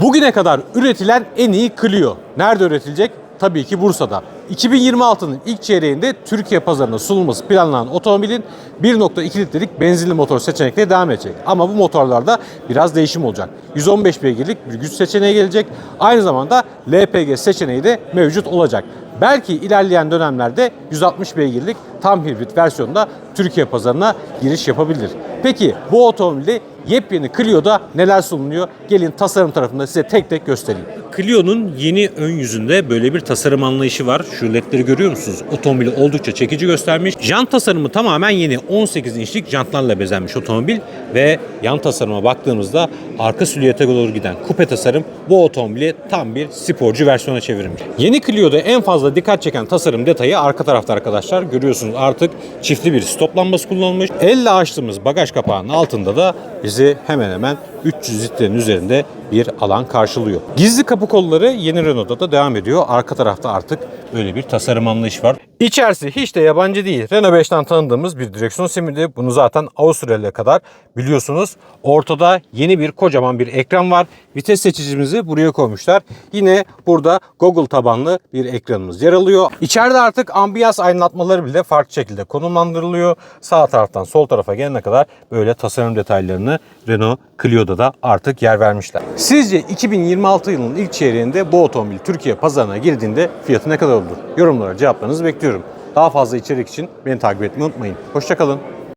Bugüne kadar üretilen en iyi Clio. Nerede üretilecek? Tabii ki Bursa'da. 2026'nın ilk çeyreğinde Türkiye pazarına sunulması planlanan otomobilin 1.2 litrelik benzinli motor seçenekleri devam edecek. Ama bu motorlarda biraz değişim olacak. 115 beygirlik bir güç seçeneği gelecek. Aynı zamanda LPG seçeneği de mevcut olacak. Belki ilerleyen dönemlerde 160 beygirlik tam hibrit versiyonda Türkiye pazarına giriş yapabilir. Peki bu otomobilde yepyeni Clio'da neler sunuluyor? Gelin tasarım tarafında size tek tek göstereyim. Clio'nun yeni ön yüzünde böyle bir tasarım anlayışı var. Şu ledleri görüyor musunuz? Otomobili oldukça çekici göstermiş. Jant tasarımı tamamen yeni. 18 inçlik jantlarla bezenmiş otomobil ve yan tasarıma baktığımızda arka silüete doğru giden kupe tasarım bu otomobili tam bir sporcu versiyona çevirmiş. Yeni Clio'da en fazla dikkat çeken tasarım detayı arka tarafta arkadaşlar. Görüyorsunuz artık çiftli bir stop lambası kullanılmış. Elle açtığımız bagaj kapağının altında da bizi hemen hemen 300 litrenin üzerinde bir alan karşılıyor. Gizli kapı kolları yeni Renault'da da devam ediyor. Arka tarafta artık böyle bir tasarım anlayışı var. İçerisi hiç de yabancı değil. Renault 5'ten tanıdığımız bir direksiyon simidi. Bunu zaten Avustralya'ya kadar biliyorsunuz. Ortada yeni bir kocaman bir ekran var. Vites seçicimizi buraya koymuşlar. Yine burada Google tabanlı bir ekranımız yer alıyor. İçeride artık ambiyans aydınlatmaları bile farklı şekilde konumlandırılıyor. Sağ taraftan sol tarafa gelene kadar böyle tasarım detaylarını Renault Clio'da da artık yer vermişler. Sizce 2026 yılının ilk çeyreğinde bu otomobil Türkiye pazarına girdiğinde fiyatı ne kadar olur? Yorumlara cevaplarınızı bekliyorum. Daha fazla içerik için beni takip etmeyi unutmayın. Hoşçakalın.